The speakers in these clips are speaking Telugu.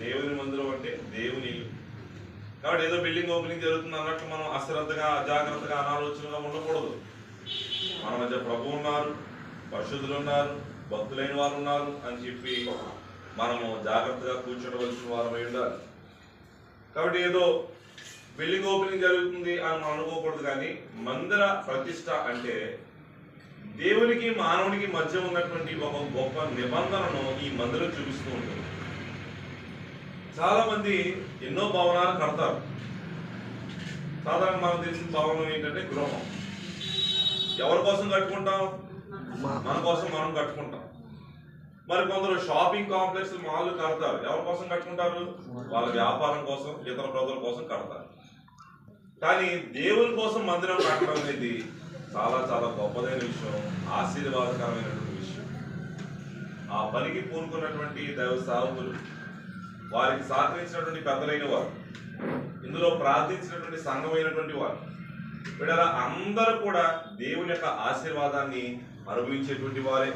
దేవుని మందిరం అంటే దేవుని కాబట్టి ఏదో బిల్డింగ్ ఓపెనింగ్ జరుగుతుంది అన్నట్టు మనం అశ్రద్ధగా అజాగ్రత్తగా అనాలోచనగా ఉండకూడదు. మన మధ్య ప్రభు ఉన్నారు పరిశుద్ధులు ఉన్నారు భక్తులైన వారు ఉన్నారు అని చెప్పి మనము జాగ్రత్తగా కూర్చోవలసిన వారమై ఉండాలి. కాబట్టి ఏదో బిల్డింగ్ ఓపెనింగ్ జరుగుతుంది అని మనం అనుకోకూడదు కానీ మందిర ప్రతిష్ట అంటే దేవునికి మానవునికి మధ్య ఉన్నటువంటి ఒక గొప్ప నిబంధనను ఈ మందిరం చూపిస్తూ ఉంటుంది. చాలా మంది ఎన్నో భవనాలు కడతారు. సాధారణ మనకు తెలిసిన భవనం ఏంటంటే గృహం. ఎవరి కోసం కట్టుకుంటాం? మన కోసం మనం కట్టుకుంటాం. మరి కొందరు షాపింగ్ కాంప్లెక్స్ మాల్ కడతారు. ఎవరి కోసం కట్టుకుంటారు? వాళ్ళ వ్యాపారం కోసం ఇతర ప్రజల కోసం కడతారు. కానీ దేవుని కోసం మందిరం కట్టడం అనేది చాలా చాలా గొప్పదైన విషయం ఆశీర్వాదకరమైనటువంటి విషయం. ఆ పనికి పూనుకున్నటువంటి దైవ సాధకులు వారికి సహకరించినటువంటి పెద్దలైన వారు ఇందులో ప్రార్థించినటువంటి సంఘమైనటువంటి వారు వీళ్ళ అందరూ కూడా దేవుని యొక్క ఆశీర్వాదాన్ని అనుభవించేటువంటి వారే.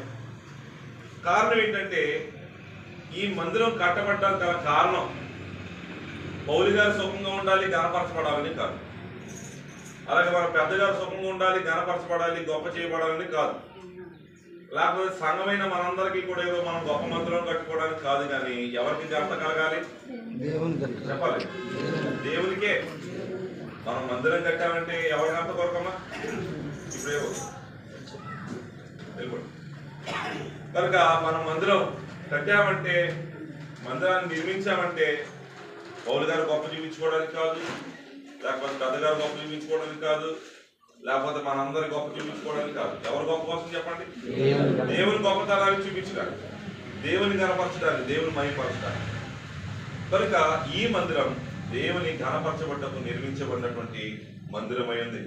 కారణం ఏంటంటే ఈ మందిరం కట్టబడ్డానికి గల కారణం పౌలి గారు సుఖంగా ఉండాలి గనపరచబడాలని కాదు. అలాగే మన పెద్దగారు సుఖంగా ఉండాలి గనపరచబడాలి గొప్ప చేయబడాలని కాదు. లేకపోతే సంఘమైన మనందరికీ కూడా ఏదో మనం గొప్ప మందిరం కట్టుకోవడానికి కాదు కానీ ఎవరికి ఘనత కలగాలి? చెప్పాలి. దేవునికే. మనం మందిరం కట్టామంటే ఎవరి ఘనత కొరకమ్మా? ఇప్పుడే. కనుక మనం మందిరం కట్టామంటే మందిరాన్ని నిర్మించామంటే పౌలు గారు గొప్ప చూపించుకోవడానికి కాదు లేకపోతే పెద్దగారు గొప్ప చూపించుకోవడానికి కాదు లేకపోతే మనందరి గొప్ప చూపించుకోవడానికి కాదు. ఎవరు గొప్ప కోసం చెప్పండి? దేవుని గొప్పతనాన్ని చూపించడానికి. దేవుని గణపరచడానికి దేవుని మహిపరచడానికి కనుక ఈ మందిరం దేవుని ఘనపరచబడ్డకు నిర్మించబడినటువంటి మందిరమైంది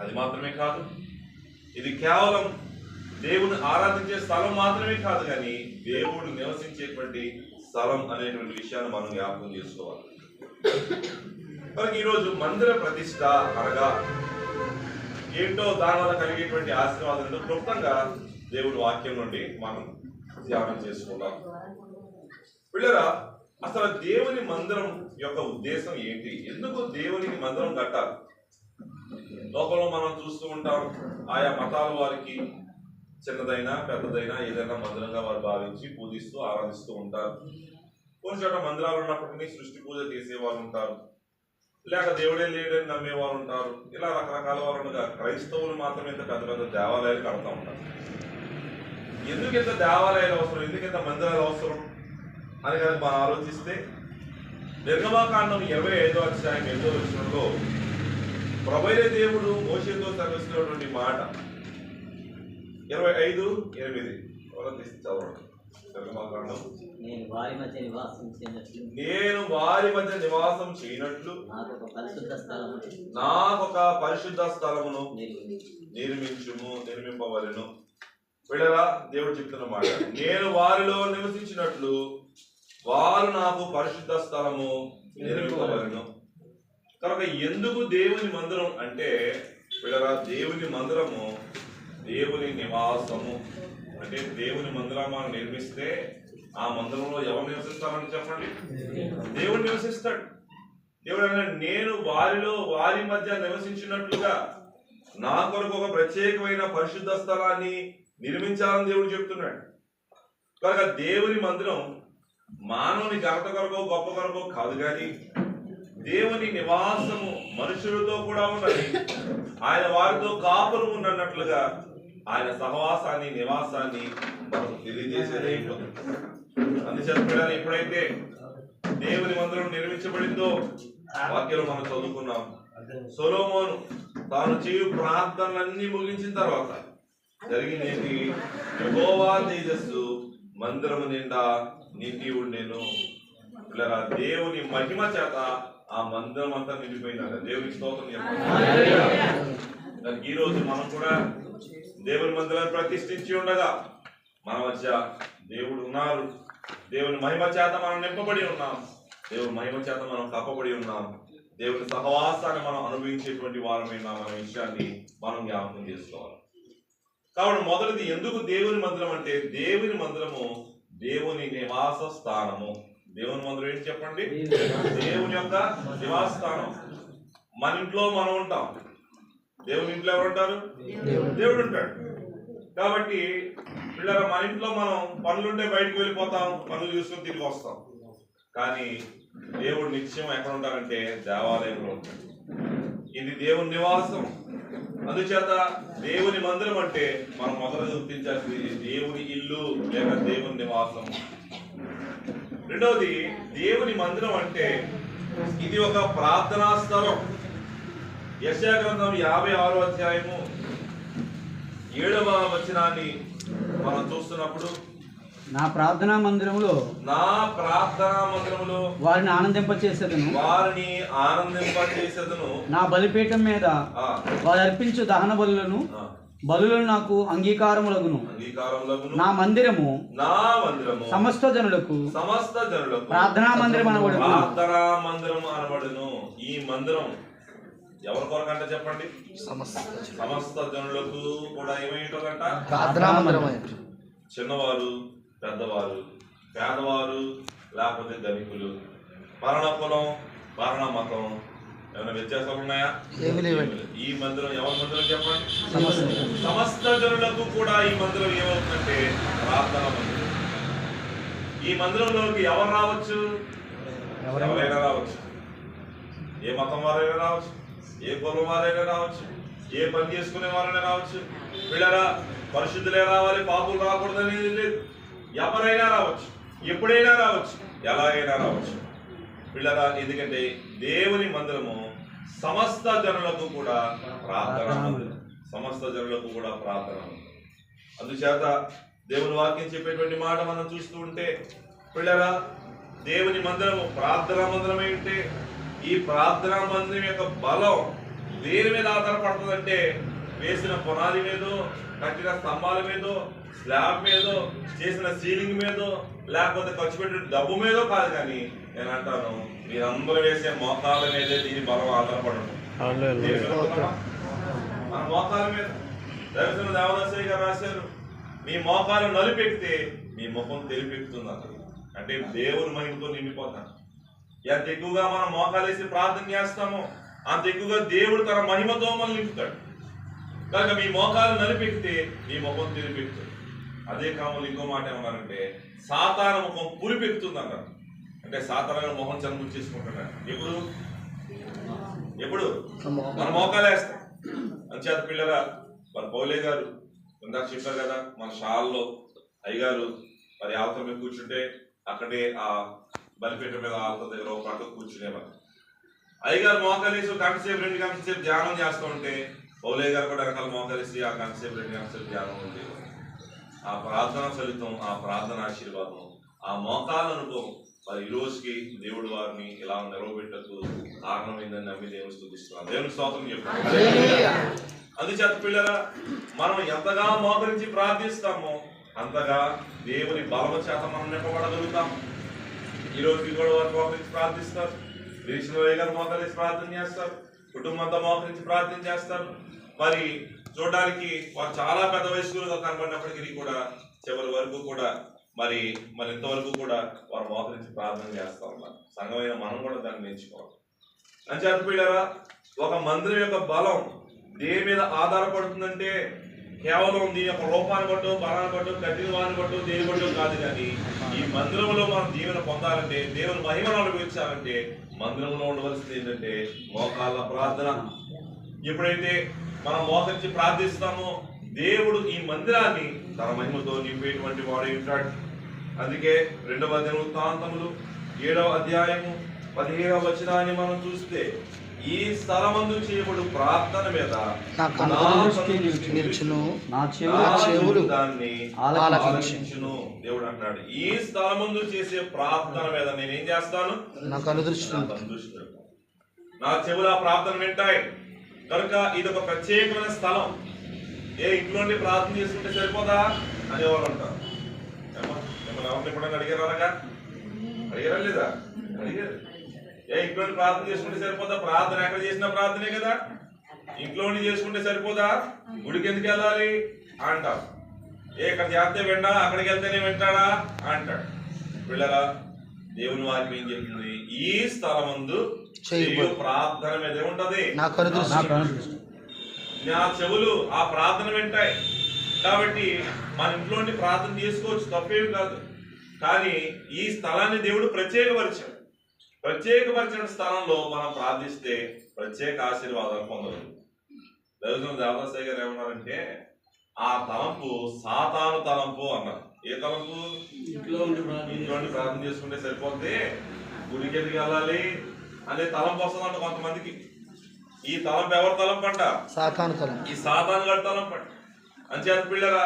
అది మాత్రమే కాదు. ఇది కేవలం దేవుని ఆరాధించే స్థలం మాత్రమే కాదు కానీ దేవుడు నివసించేటువంటి స్థలం అనేటువంటి విషయాన్ని మనం జ్ఞాపకం చేసుకోవాలి. మనకి ఈరోజు మందిర ప్రతిష్ట అనగా ఏంటో దాని వల్ల కలిగేటువంటి ఆశీర్వాదాలను క్లుప్తంగా దేవుడి వాక్యం నుండి మనం ధ్యానం చేసుకుందాం. పిల్లరా అసలు దేవుని మందిరం యొక్క ఉద్దేశం ఏంటి? ఎందుకు దేవునికి మందిరం కట్టాలి? లోకంలో మనం చూస్తూ ఉంటాం ఆయా మతాల వారికి చిన్నదైనా పెద్దదైనా ఏదైనా మందిరంగా వారు భావించి పూజిస్తూ ఆరాధిస్తూ ఉంటారు. కొన్ని చోట మందిరాలు ఉన్నప్పటికీ సృష్టి పూజ చేసేవారు ఉంటారు. లేక దేవుడే లేడని నమ్మేవారు ఉంటారు. ఇలా రకరకాల వారు ఉండగా క్రైస్తవులు మాత్రం ఇంత పెద్ద పెద్ద దేవాలయాలు కడతా ఉంటారు. ఎందుకు ఇంత దేవాలయాలు అవసరం? ఎందుకు ఇంత మందిరాలు అవసరం? అని కనుక మనం ఆలోచిస్తే నిర్గమాకాండం ఇరవై ఐదో అధ్యాయం ఎనిమిదో వచ్చినలో ప్రభైన దేవుడు మోషంతో తరలిస్తున్నటువంటి మాట. ఇరవై ఐదు ఎనిమిది. చదవండి. నిర్గమాకాండం నేను వారి మధ్య నివాసం చేయనట్లు నేను వారి మధ్య నివాసం చేయనట్లు నాకు ఒక పరిశుద్ధ స్థలము నాకొక పరిశుద్ధ స్థలమును నిర్మించు నిర్మించుము నిర్మింపవలను. విడరా దేవుడు చెప్తున్న మాట. నేను వారిలో నివసించినట్లు వారు నాకు పరిశుద్ధ స్థలము నిర్మింపవలను. కనుక ఎందుకు దేవుని మందిరం అంటే విడరా దేవుని మందిరము దేవుని నివాసము. అంటే దేవుని మందిరం మనం నిర్మిస్తే ఆ మందిరంలో ఎవరు నివసిస్తామని చెప్పండి? దేవుడు నివసిస్తాడు. దేవుడు అన్నాడు నేను వారిలో వారి మధ్య నివసించినట్లుగా నా కొరకు ఒక ప్రత్యేకమైన పరిశుద్ధ స్థలాన్ని నిర్మించాలని దేవుడు చెప్తున్నాడు. కనుక దేవుని మందిరం మానవుని ఘనత కొరకు గొప్ప కొరకు కాదు కానీ దేవుని నివాసము మనుషులతో కూడా ఉన్నది. ఆయన వారితో కాపురం ఉన్నట్లుగా ఆయన సహవాసాన్ని నివాసాన్ని మనకు తెలియజేసేదే ఉంటుంది అందుచేత పిల్లలు ఎప్పుడైతే దేవుని మందిరం నిర్మించబడిందో వాక్యం మనం చదువుకున్నాం. సొలోమోను తాను చేయు ప్రార్థనలన్నీ ముగించిన తర్వాత జరిగినది గోవా తేజస్సు మందిరము నిండా నిండి ఉండేను. ఇలా దేవుని మహిమ చేత ఆ మందిరం అంతా నిండిపోయిందట దేవుని స్తోత్రం చెప్పాలి ఈ రోజు మనం కూడా దేవుని మందిరాన్ని ప్రతిష్ఠించి ఉండగా మన మధ్య దేవుడు ఉన్నారు. దేవుని మహిమ చేత మనం నింపబడి ఉన్నాం. దేవుని మహిమ చేత మనం కప్పబడి ఉన్నాం. దేవుని సహవాసాన్ని మనం అనుభవించేటువంటి వారమైన మన విషయాన్ని మనం జ్ఞాపకం చేసుకోవాలి. కాబట్టి మొదటిది ఎందుకు దేవుని మందిరం అంటే దేవుని మందిరము దేవుని నివాస స్థానము. దేవుని మందిరం ఏంటి చెప్పండి? దేవుని యొక్క నివాసస్థానం మన ఇంట్లో మనం ఉంటాం. దేవుని ఇంట్లో ఎవరు ఉంటారు? దేవుడు ఉంటాడు. కాబట్టి పిల్లల మన ఇంట్లో మనం పనులుంటే బయటకు వెళ్ళిపోతాం పనులు చూసుకొని తిరిగి వస్తాం. కానీ దేవుడు నిత్యం ఎక్కడ ఉంటారంటే దేవాలయంలో ఉంటాడు. ఇది దేవుని నివాసం. అందుచేత దేవుని మందిరం అంటే మనం మొదట గుర్తించాల్సింది దేవుని ఇల్లు లేక దేవుని నివాసం. రెండవది దేవుని మందిరం అంటే ఇది ఒక ప్రార్థనా స్థలం. యశాగ్రంథం యాభై ఆరో అధ్యాయము ఏడవ వచనాన్ని మనం చూస్తున్నప్పుడు నా ప్రార్థనా మందిరములో నా ప్రార్థనా మందిరములో వారిని ఆనందింపచేసేదను. వారిని ఆనందింపచేసేదను. నా బలిపీఠం మీద వారు అర్పించు దహన బలులను బలులను నాకు అంగీకారములగును. నా మందిరము నా మందిరము సమస్త జనులకు సమస్త జనులకు ప్రార్థనా మందిరం అనబడును. ప్రార్థనా మందిరం అనబడును. ఈ మందిరం ఎవరి కొరకంట చెప్పండి? సమస్త జనులకు. కూడా ఏమైంటోదంట చిన్నవారు పెద్దవారు పేదవారు లేకపోతే ధనికులు. మరణ కులం మరణ మతం ఏమైనా వ్యత్యాసాలు ఉన్నాయా. ఈ మందిరం ఎవరి మందిరం చెప్పండి? సమస్త సమస్త జనులకు కూడా ఈ మందిరం ఏమవుతుందంటే ప్రార్థన మందిరం. ఈ మందిరంలోకి ఎవరు రావచ్చు? ఎవరైనా రావచ్చు. ఏ మతం వారైనా రావచ్చు? ఏ కులం వారైనా రావచ్చు ఏ పని చేసుకునే వారైనా రావచ్చు. పిల్లరా పరిశుద్ధులే రావాలి పాపులు రాకూడదని లేదు. ఎవరైనా రావచ్చు ఎప్పుడైనా రావచ్చు ఎలాగైనా రావచ్చు. పిల్లరా ఎందుకంటే దేవుని మందిరము సమస్త జనులకు కూడా ప్రార్థన. సమస్త జనులకు కూడా ప్రార్థన. అందుచేత దేవుని వాక్యం చెప్పేటువంటి మాట మనం చూస్తూ ఉంటే పిల్లరా దేవుని మందిరము ప్రార్థన మందిరమై ఉంటే ఈ ప్రార్థనా మందిరం యొక్క బలం దేని మీద ఆధారపడుతుందంటే వేసిన పునాది మీదో కట్టిన స్తంభాల మీదో స్లాబ్ మీదో చేసిన సీలింగ్ మీదో లేకపోతే ఖర్చు పెట్టిన డబ్బు మీదో కాదు కానీ నేను అంటాను మీరందరూ వేసే మోకాల మీదే దీని బలం ఆధారపడదు? మన మోకాల మీద. దైవజన దేవదాసయ్య గారు రాశారు మీ మోకాలు నలిపెక్కితే మీ ముఖం తెలిపెక్కుతుంది అక్కడ అంటే దేవుని మహిమతో నిండిపోతాను. ఎంత ఎక్కువగా మనం మోకాలేసి ప్రార్థన చేస్తామో అంత ఎక్కువగా దేవుడు తన మహిమతో మనం నింపుతాడు. కనుక మీ మోకాలు నలిపెక్కితే మీ ముఖం తెలిపెక్కుతుంది అదే కాములు ఇంకో మాట ఏమన్నారంటే సాతాన ముఖం పులిపెక్కుతుంది అన్నారు అంటే సాతాన ముఖం చనుము చేసుకుంటున్నాడు ఎప్పుడు? ఎప్పుడు? మన మోకాలు వేస్తాం అంచేత పిల్లరా మన పౌలే గారు ఇందాక చెప్పారు కదా మన షాల్లో అయ్యగారు మరి ఆలత మీద కూర్చుంటే అక్కడే ఆ బలిపీఠం మీద ఆలత దగ్గర ఒక పాటు కూర్చునేవారు. అయ్యగారు మోకాలేసి ఒక రెండు గంటల ధ్యానం చేస్తూ ఉంటే ఓలే గారు కూడా రకాల మోకాలేసి ఆ గంటసేపు రెండు గంటల ధ్యానం ఉండేవారు. ఆ ప్రార్థన ఫలితం ఆ ప్రార్థన ఆశీర్వాదం ఆ మోకాల అనుభవం. మరి ఈ రోజుకి దేవుడు వారిని ఇలా నిలవబెట్టకు కారణమైందని నమ్మి దేవుని స్థుతిస్తున్నాను దేవుని స్తోత్రం చెప్పాను అందుచేత పిల్లరా మనం ఎంతగా మోకరించి ప్రార్థిస్తామో అంతగా దేవుని బలము చేత మనం నింపబడగలుగుతాం. ఈ రోజుకి కూడా వారు మోకరించి ప్రార్థిస్తారు. గ్రీష్మ గారు మోకరించి ప్రార్థన చేస్తారు? కుటుంబంతో మోకరించి ప్రార్థన చేస్తారు. మరి చూడడానికి వారు చాలా పెద్ద వయస్కులుగా కనబడినప్పటికీ కూడా చివరి వరకు కూడా మరి మరి ఇంతవరకు కూడా వారు మోకరించి ప్రార్థన చేస్తా ఉన్నారు. సంఘమైన మనం కూడా దాన్ని నేర్చుకోవాలి. అని చెప్పారా ఒక మందిరం యొక్క బలం దేని మీద ఆధారపడుతుందంటే కేవలం దీని యొక్క రూపాన్ని బట్టు బలాన్ని బట్టు కట్టిన వారిని బట్టు దేని బట్టు కాదు కానీ ఈ మందిరంలో మనం దీవెన పొందాలంటే దేవుని మహిమను అనుభవించాలంటే మందిరంలో ఉండవలసింది ఏంటంటే మోకాళ్ళ ప్రార్థన. ఎప్పుడైతే మనం మోకరించి ప్రార్థిస్తామో దేవుడు ఈ మందిరాన్ని తన మహిమతో నింపేటువంటి వాడు ఉంటాడు. అందుకే రెండవ దినవృత్తాంతములు ఏడవ అధ్యాయము పదిహేడవ వచనాన్ని మనం చూస్తే ఈ స్థలమందు చేయబడు ప్రార్థన మీద నా కన్ను నిల్చును. నా చెవులు చెవులు దాన్ని ఆలకించును. దేవుడు అంటున్నాడు. ఈ స్థలమందు చేసే ప్రార్థన మీద నేను ఏం చేస్తాను? నాకు అనుదృష్టి నా కనుదృష్టి పెడతాను. నా చెవులు ఆ ప్రార్థన వింటాయి. కనుక ఇది ఒక ప్రత్యేకమైన స్థలం. ఏ ఇంట్లో నుండి ప్రార్థన చేసుకుంటే సరిపోదా? అనేవాళ్ళు అంటారు? మిమ్మల్ని ఎవరిని ఎప్పుడైనా అడిగారు అనగా అడిగారా లేదా? అడిగారు. ఇంట్లో ప్రార్థన చేసుకుంటే సరిపోదా? ప్రార్థన ఎక్కడ చేసిన ప్రార్థనే కదా. ఇంట్లో చేసుకుంటే సరిపోదా? గుడికి ఎందుకు వెళ్ళాలి? అంటారు ఏ ఇక్కడ చేస్తే విండా అక్కడికి వెళ్తేనే వింటాడా? అంటాడు. పిల్లరా దేవుని వాక్యం ఏం చెప్తుంది? ఈ స్థలమందు ప్రార్థన మీద ఏముంటది? నా చెవులు ఆ ప్రార్థన వింటాయి. కాబట్టి మన ఇంట్లో ప్రార్థన చేసుకోవచ్చు తప్పేమి కాదు. కానీ ఈ స్థలాన్ని దేవుడు ప్రత్యేకపరిచాడు. ప్రత్యేకపరిచిన స్థలంలో మనం ప్రార్థిస్తే ప్రత్యేక ఆశీర్వాదాలు పొందగలం దైవజనం దేవదాసాయి గారు ఏమన్నారంటే ఆ తలంపు సాతాను తలంపు అన్నారు. ఏ తలంపు? ఇంట్లో నుండి ప్రార్థన చేసుకుంటే. సరిపోతే గుడికి ఎందుకు వెళ్ళాలి? అనే తలంపు వస్తుందంట కొంతమందికి. ఈ తలంపు ఎవరి తలంపు అంట? సాతాను తలం ఈ సాతాను గడి తలంపు అంట. అంచేత పిల్లరా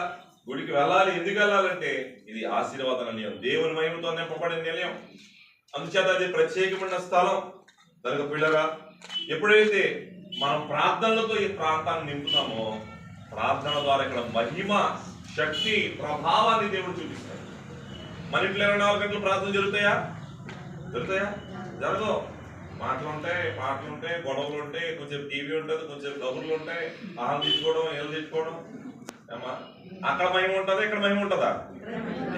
గుడికి వెళ్ళాలి ఎందుకు వెళ్ళాలంటే ఇది ఆశీర్వాద నిలయం దేవుని మహిమతో నింపబడిన నిలయం. అందుచేత అది ప్రత్యేకమైన స్థలం. కనుక పిల్లరా ఎప్పుడైతే మనం ప్రార్థనలతో ఈ ప్రాంతాన్ని నింపుతామో ప్రార్థన ద్వారా ఇక్కడ మహిమ శక్తి ప్రభావాన్ని దేవుడు చూపిస్తాడు. మన ఇంట్లో ఇరవై నాలుగు గంటలు ప్రార్థన జరుగుతాయా? జరుగుతాయా? జరగవు. మాటలు ఉంటాయి పాటలు ఉంటాయి గొడవలు ఉంటాయి కొంచెం టీవీ ఉంటుంది కొంచెం కబుర్లు ఉంటాయి ఆహారం తెచ్చుకోవడం ఏళ్ళు ఏమ్మా? అక్కడ మహిమ ఉంటుందా ఇక్కడ మహిమ ఉంటుందా?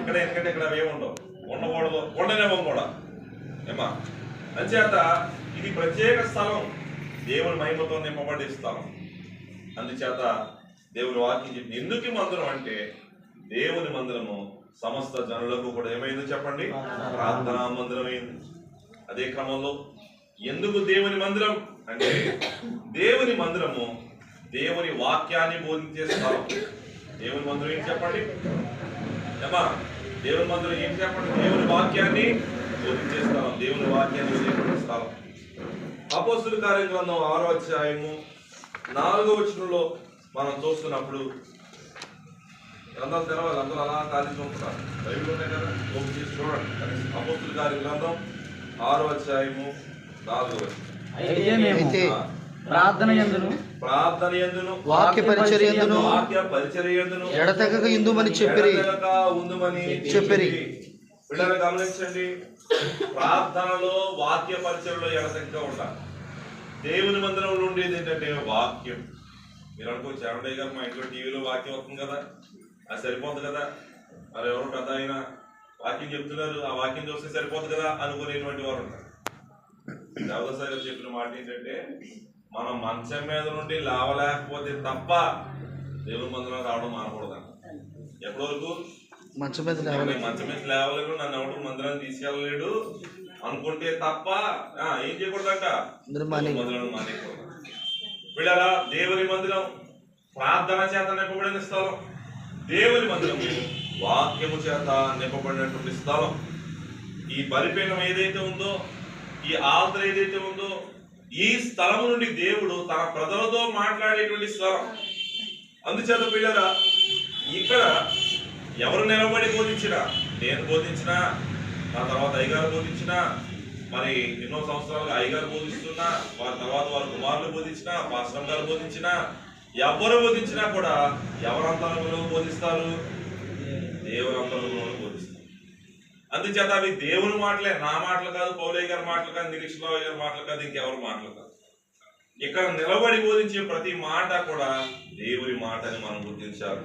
ఇక్కడ ఎందుకంటే ఇక్కడ ఏమి ఉండవు. ఉండకూడదు. ఉండలేమో కూడా. ఏమా అంచేత ఇది ప్రత్యేక స్థలం. దేవుని మహిమతో నింపబడే స్థలం. అందుచేత దేవుని వాక్యం చెప్పి ఎందుకు మందిరం అంటే దేవుని మందిరము సమస్త జనులకు కూడా ఏమైందో చెప్పండి. ప్రార్థనా మందిరం అయింది. అదే క్రమంలో ఎందుకు దేవుని మందిరం అంటే దేవుని మందిరము దేవుని వాక్యాన్ని బోధించే స్థలం. దేవుని మందిరం ఏం చెప్పండి? ఏమా దేవుని మందిరం ఏం చెప్పండి? దేవుని వాక్యాన్ని స్థలం దేవుని వాక్యాన్ని స్థలం అపోస్తుల కార్యగ్రంథం ఆరో అధ్యాయము నాలుగో వచనంలో మనం చూస్తున్నప్పుడు గ్రంథాలు తెరవాలి అందరూ అలా ఖాళీ చూస్తున్నారు బైబిల్ ఉన్నాయి కదా ఓపెన్ చేసి చూడండి. అపోస్తుల కార్యగ్రంథం ఆరో అధ్యాయము నాలుగో వచనం ప్రార్థన ఎందును ప్రార్థన ఎందును వాక్య పరిచర్యందును వాక్య పరిచర్య ఎందును ఎడతెగక ఇందుమని చెప్పిరి. ఎడతెగక ఉందుమని చెప్పిరి. పిల్లలు గమనించండి. ప్రార్థనలో వాక్య పరిచయంలో ఎడతెగక ఉండాలి. దేవుని మందిరంలో ఉండేది ఏంటంటే వాక్యం. మీరు అనుకో చరణయ్య గారు మా ఇంట్లో టీవీలో వాక్యం వస్తుంది కదా? అది సరిపోతుంది కదా? మరి ఎవరు పెద్ద అయినా వాక్యం చెప్తున్నారు ఆ వాక్యం చూస్తే సరిపోతుంది కదా? అనుకునేటువంటి వారు ఉంటారు. దేవదాసారి గారు చెప్పిన మాట ఏంటంటే మనం మంచం మీద నుండి లావలేకపోతే తప్ప దేవుని మందిరం రావడం మానకూడదు ఎప్పటి వరకు? మంచం మీద లేవలేదు మంచం మీద లేవలేడు నన్ను ఎవడు మందిరాన్ని తీసుకెళ్ళలేడు అనుకుంటే తప్ప ఆ, ఏం చేయకూడదంట? అందరూ మానే మందిరం మానేయకూడదు. వీళ్ళరా దేవుని మందిరం ప్రార్థన చేత నింపబడిన స్థలం. దేవుని మందిరం వాక్యము చేత నింపబడినటువంటి స్థలం. ఈ బలిపీఠం ఏదైతే ఉందో ఈ ఆల్తర్ ఏదైతే ఉందో ఈ స్థలం నుండి దేవుడు తన ప్రజలతో మాట్లాడేటువంటి స్థలం. అందుచేత పిల్లరా ఇక్కడ ఎవరు నిలబడి బోధించినా? నేను బోధించినా? నా తర్వాత అయ్యగారు బోధించినా? మరి ఎన్నో సంవత్సరాలుగా అయ్యగారు బోధిస్తున్నా? వారి తర్వాత వారి కుమారులు బోధించినా? పాస్టర్ గారు బోధించినా? ఎవరు బోధించినా కూడా ఎవరంతరంలో బోధిస్తారు? దేవుని అంతరంలో బోధిస్తారు. అందుచేత అవి దేవుని మాటలే నా మాటలు కాదు పౌలయ్య గారి మాటలు కాదు నిరీక్షణరావు గారి మాటలు కాదు ఇంకెవరి మాటలు కాదు. ఇక్కడ నిలబడి బోధించే ప్రతి మాట కూడా దేవుని మాట అని మనం గుర్తించాలి.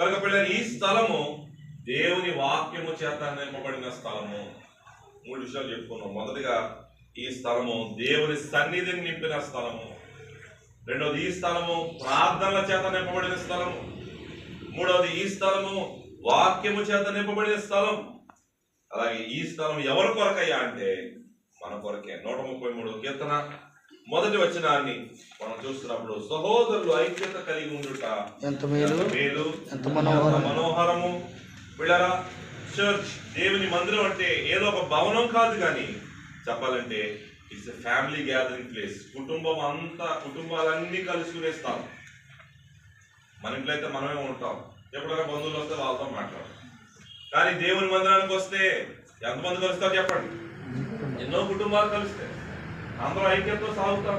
కనుక పిల్లలు ఈ స్థలము దేవుని వాక్యము చేత నింపబడిన స్థలము. మూడు విషయాలు చెప్పుకున్నాం మొదటిగా ఈ స్థలము దేవుని సన్నిధిని నింపిన స్థలము. రెండవది ఈ స్థలము ప్రార్థనల చేత నింపబడిన స్థలము. మూడవది ఈ స్థలము వాక్యము చేత నింపబడిన స్థలం. అలాగే ఈ స్థలం ఎవరి కొరకయ్యా అంటే మన కొరకే. నూట ముప్పై మూడు కీర్తన. మొదటి వచనాన్ని మనం చూస్తున్నప్పుడు సహోదరులు ఐక్యత కలిగి ఉండుట. ఎంత మేలు ఎంత మేలు ఎంత మనోహరం. ఎంత మనోహరము. పిల్లరా చర్చ్ దేవుని మందిరం అంటే ఏదో ఒక భవనం కాదు కానీ చెప్పాలంటే ఇట్స్ ఫ్యామిలీ గ్యాదరింగ్ ప్లేస్ కుటుంబం అంతా కుటుంబాలన్నీ కలుసుకునే స్థలం. మన ఇంట్లో అయితే మనమే ఉంటాం. ఎప్పుడైనా బంధువులు వస్తే వాళ్ళతో మాట్లాడతాం. కానీ దేవుని మందిరానికి వస్తే ఎంతమంది కలుస్తారు చెప్పండి? ఎన్నో కుటుంబాలు కలుస్తాయి అందరూ ఐక్యంతో సాగుతాం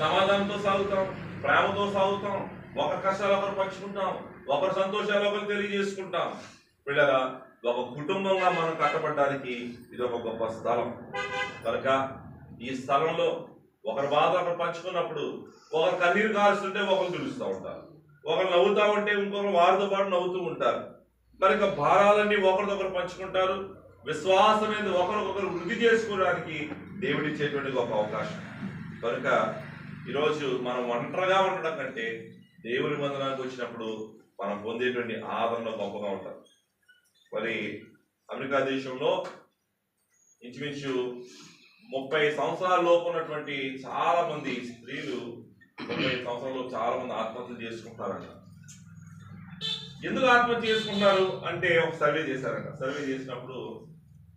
సమాధానంతో సాగుతాం ప్రేమతో సాగుతాం ఒకరి కష్టాలు ఒకరు పంచుకుంటాం ఒకరి సంతోషాలు ఒకరు తెలియజేసుకుంటాం. పిల్లరా ఒక కుటుంబంగా మనం కట్టబడడానికి ఇది ఒక గొప్ప స్థలం. కనుక ఈ స్థలంలో ఒకరి బాధ ఒకరు పంచుకున్నప్పుడు ఒకరు కన్నీరు కాల్స్తుంటే ఒకరు పిలుస్తూ ఉంటారు. ఒకరు నవ్వుతా ఉంటే ఇంకొకరు వారితో పాటు నవ్వుతూ ఉంటారు. కనుక భారాలన్నీ ఒకరిదొకరు పంచుకుంటారు. విశ్వాసం మీద ఒకరికొకరు వృద్ధి చేసుకోవడానికి దేవుడిచ్చేటువంటి గొప్ప అవకాశం. కనుక ఈరోజు మనం ఒంటరిగా ఉండడం కంటే దేవుని మందిరానికి వచ్చినప్పుడు మనం పొందేటువంటి ఆదరణ గొప్పగా ఉంటుంది. మరి అమెరికా దేశంలో ఇంచుమించు ముప్పై సంవత్సరాల లోపు ఉన్నటువంటి చాలా మంది స్త్రీలు ముప్పై సంవత్సరాలు చాలా మంది ఆత్మహత్యలు చేసుకుంటారంట. ఎందుకు ఆత్మహత్య చేసుకుంటారు అంటే ఒక సర్వే చేశారంట. సర్వే చేసినప్పుడు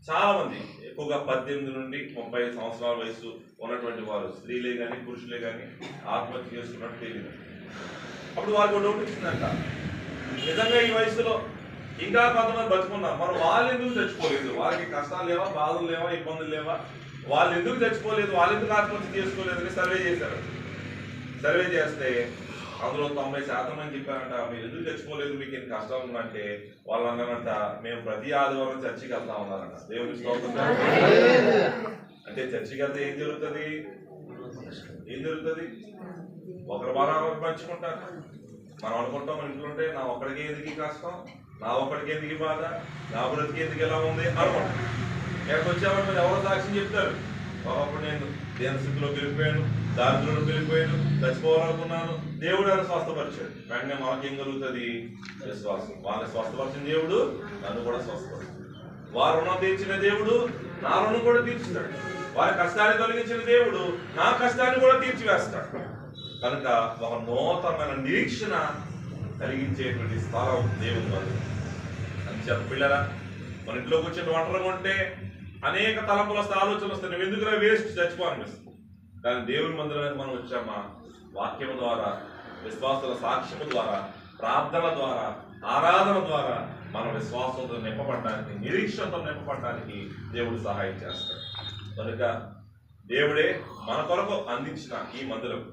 చాలా మంది ఎక్కువగా పద్దెనిమిది నుండి ముప్పై సంవత్సరాల వయసు ఉన్నటువంటి వారు స్త్రీలే కానీ పురుషులే కానీ ఆత్మహత్య చేసుకున్నట్టు తెలియదు. అప్పుడు వారికి డౌట్ వచ్చిందంట. నిజంగా ఈ వయసులో ఇంకా కొంతమంది బతుకున్నారు. మరి వాళ్ళు ఎందుకు చచ్చిపోలేదు? వాళ్ళకి కష్టాలు లేవా బాధలు లేవా ఇబ్బందులు లేవా? వాళ్ళు ఎందుకు చచ్చిపోలేదు? వాళ్ళు ఎందుకు ఆత్మహత్య చేసుకోలేదు అని సర్వే చేశారు. సర్వే చేస్తే అందులో తొంభై శాతం అని చెప్పారంట. మీరు ఎందుకు చచ్చిపోలేదు? మీకు ఎన్ని కష్టం ఉందంటే వాళ్ళు అన్నారంట మేము ప్రతి ఆదివారం చర్చికి వెళ్తా ఉన్నారంట. దేవుని స్తోత్రం. అంటే చర్చికి వెళ్తే ఏం జరుగుతుంది? ఏం జరుగుతుంది? ఒకరు బాగా పంచుకుంటారు. మనం అనుకుంటాం మన ఇంట్లో ఉంటే నా ఒక్కడికి ఎందుకు కష్టం? నా ఒక్కడికి ఎందుకు బాధ? నా బ్రతికి ఎందుకు ఎలా ఉంది? అనుకుంటాం. ఎక్కడికి వచ్చామంటే మరి ఎవరో సాక్ష్యం చెప్తారు. ఒకప్పుడు నేను దేని స్థితిలో వెళ్ళిపోయాను వెళ్ళిపోయాను చచ్చిపోవాలనుకున్నాను. దేవుడు ఆయన స్వస్థపరిచాడు. వెంటనే మనకేం కలుగుతుంది? విశ్వాసం వాళ్ళని స్వస్థపరిచిన దేవుడు నన్ను కూడా స్వస్థపరిచాడు. వారు రుణం తీర్చిన దేవుడు నా రుణం కూడా తీర్చుతాడు. వారి కష్టాన్ని తొలగించిన దేవుడు నా కష్టాన్ని కూడా తీర్చివేస్తాడు. కనుక ఒక నూతనమైన నిరీక్షణ కలిగించేటువంటి స్థలం దేవుని వల్ల అని చెప్ప పిల్లరా మన ఇంట్లో కూర్చొని వంటలు ఉంటే అనేక తలంపుల వస్తే ఆలోచనలు వస్తాయి. నువ్వు ఎందుకురా వేస్ట్ చచ్చిపోనిపిస్తుంది కానీ దేవుని మందిరానికి మనం వచ్చామా? వాక్యం ద్వారా విశ్వాసుల సాక్ష్యము ద్వారా ప్రార్థన ద్వారా ఆరాధన ద్వారా మన విశ్వాసంతో నింపబడడానికి నిరీక్షణతో నింపబడడానికి దేవుడు సహాయం చేస్తాడు. కనుక దేవుడే మన కొరకు అందించిన ఈ మందిరం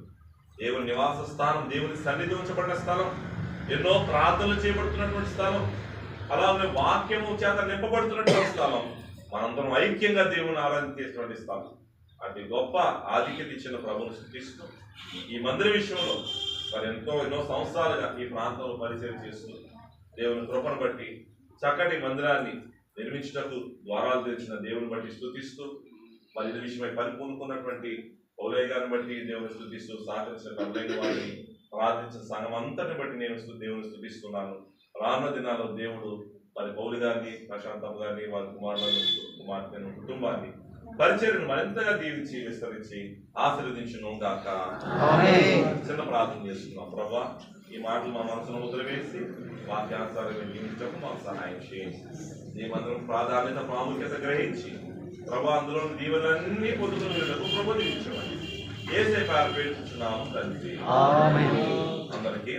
దేవుని నివాస స్థానం దేవుని సన్నిధి ఉంచబడిన స్థలం ఎన్నో ప్రార్థనలు చేయబడుతున్నటువంటి స్థలం అలాగే వాక్యము చేత నింపబడుతున్నటువంటి స్థలం మనందరం ఐక్యంగా దేవుని ఆరాధించేటువంటి స్థలం. అటు గొప్ప ఆధిక్యత ఇచ్చిన ప్రభుని స్థుతిస్తూ ఈ మందిర విషయంలో మరి ఎంతో ఎన్నో సంవత్సరాలుగా ఈ ప్రాంతంలో పరిచయం చేస్తూ దేవుని కృపను బట్టి చక్కటి మందిరాన్ని నిర్మించుటకు ద్వారాలు తెరిచిన దేవుని బట్టి స్థుతిస్తూ మరి ఇది విషయమై పరిపూనుకున్నటువంటి పౌలయ్య గారిని బట్టి దేవుని స్థుతిస్తూ సహకరించిన పౌలయ్య వారిని ప్రార్థించిన సంఘం అంతటిని బట్టి నేను దేవుని స్థుతిస్తున్నాను. రానున్న దినాల్లో దేవుడు మరి పౌలి గారిని ప్రశాంతమ్మ గారిని వారి కుమారులను కుమార్తెను కుటుంబాన్ని పరిచయను మరింతగా దీవించి విస్తరించి ఆశీర్వదించును గాక. చిన్న ప్రార్థన చేస్తున్నాం. ప్రభా ఈ మాటలు మా మనసును ముద్ర వేసి వాక్యానుసారంగా జీవించకు మాకు సహాయం చేయండి. దీమందరం ప్రాధాన్యత ప్రాముఖ్యత గ్రహించి ప్రభా అందులో దీవులన్నీ పొందుకునేందుకు ప్రభు దీవించమని ఏసే పేరు పేర్చున్నాము తండ్రి. అందరికీ